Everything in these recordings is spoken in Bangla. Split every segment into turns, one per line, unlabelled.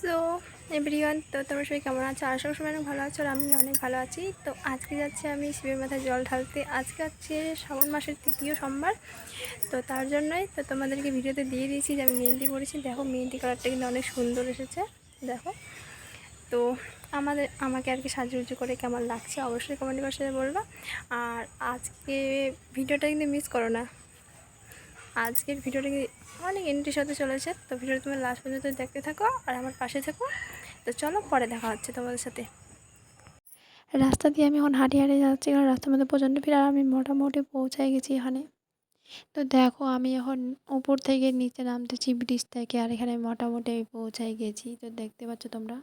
সো, এভরিওয়ান, তো তোমরা সবাই কেমন আছো? আর সব সময় অনেক ভালো আছো আর আমি অনেক ভালো আছি। তো আজকে যাচ্ছি আমি শিবের মাথায় জল ঢালতে। আজকে হচ্ছে শ্রাবণ মাসের তৃতীয় সোমবার। তো তার জন্যই তো তোমাদেরকে ভিডিওতে দিয়ে দিয়েছি যে আমি মেহেন্দি পরেছি। দেখো, মেহেন্দি কালারটা কিন্তু অনেক সুন্দর এসেছে। দেখো। তো আমাদের, আমাকে আর কি সাজুগুজু করে কেমন লাগছে অবশ্যই কমেন্ট সাথে বলবা। আর আজকে ভিডিওটা কিন্তু মিস করো না। আজকের ভিডিওটা অনেক এন্ট্রির সাথে চলেছে। তো ভিডিওটা তুমি লাস্ট পর্যন্ত দেখতে থাকো আর আমার পাশে থাকো। তো চলো পরে দেখা হচ্ছে তোমাদের সাথে। রাস্তা দিয়ে আমি এখন হাঁটিয়ে হাঁটিয়ে যাচ্ছি, কারণ রাস্তার মধ্যে প্রচণ্ড ভিড় আর আমি মোটামুটি পৌঁছায় গেছি এখানে। তো দেখো, আমি এখন উপর থেকে নিচে নামতেছি ব্রিজ থেকে আর এখানে মোটামুটি আমি পৌঁছায় গেছি। তো দেখতে পাচ্ছ তোমরা।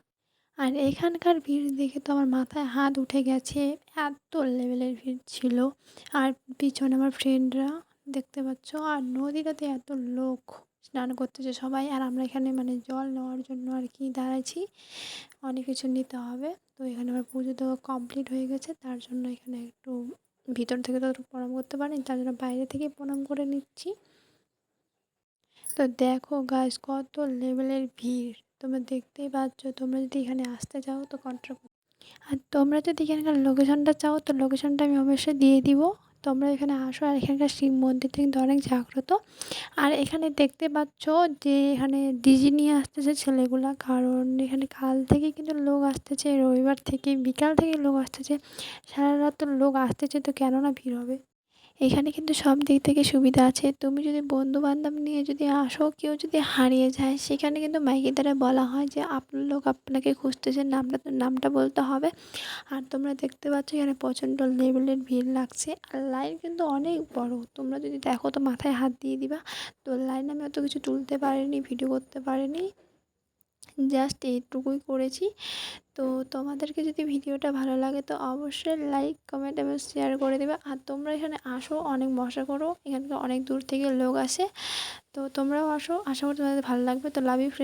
আর এখানকার ভিড় দেখে তো আমার মাথায় হাত উঠে গেছে। এত লেভেলের ভিড় ছিল। আর পিছনে আমার ফ্রেন্ডরা দেখতে পাচ্ছ। আর নদীটাতে এত লোক স্নান করতেছে সবাই। আর আমরা এখানে মানে জল নেওয়ার জন্য আর কি দাঁড়াইছি। অনেক কিছু নিতে হবে। তো এখানে আমার পুজো দেওয়া কমপ্লিট হয়ে গেছে। তার জন্য এখানে একটু ভিতর থেকে তো প্রণাম করতে পারিনি, তার জন্য বাইরে থেকে প্রণাম করে নিচ্ছি। তো দেখো গাছ কত লেভেলের ভিড়। তোমরা দেখতেই পাচ্ছ, তোমরা যদি এখানে আসতে চাও তো কন্ট্রাক্ট আর তোমরা যদি এখানকার লোকেশনটা চাও, তো লোকেশনটা আমি অবশ্যই দিয়ে দিব। তোমরা এখানে আসো আর এখানকার শিব মন্দির কিন্তু অনেক জাগ্রত। আর এখানে দেখতে পাচ্ছ যে এখানে ডিজি নিয়ে আসতেছে ছেলেগুলা, কারণ এখানে কাল থেকে কিন্তু লোক আসতেছে, রবিবার থেকে, বিকাল থেকে লোক আসতেছে, সারা রাত তো লোক আসতেছে তো কেন না ভিড় হবে? এখানে কিন্তু সব দিক থেকে সুবিধা আছে। তুমি যদি বন্ধু বান্ধব নিয়ে যদি আসো, কেউ যদি হারিয়ে যায়, সেখানে কিন্তু মাইকের দ্বারা বলা হয় যে, আপনার লোক আপনাকে খুঁজতেছে, নামটা নামটা বলতে হবে। আর তোমরা দেখতে পাচ্ছ এখানে প্রচণ্ড লেভেলের ভিড় লাগছে। আর লাইন কিন্তু অনেক বড়। তোমরা যদি দেখো তো মাথায় হাত দিয়ে দিবা। তো লাইন আমি অত কিছু তুলতে পারিনি ভিডিও করতে পারিনি। জাস্ট এইটুকুই করেছি। তো তোমাদেরকে যদি ভিডিওটা ভালো লাগে তো অবশ্যই লাইক কমেন্ট এবং শেয়ার করে দেবে। আর তোমরা এখানে আসো, অনেক মশা করো। এখানকার অনেক দূর থেকে লোক আসে। তো তোমরাও আসো। আশা করি তোমাদের ভালো লাগবে। তো লাভ ইউ ফ্রেন্ড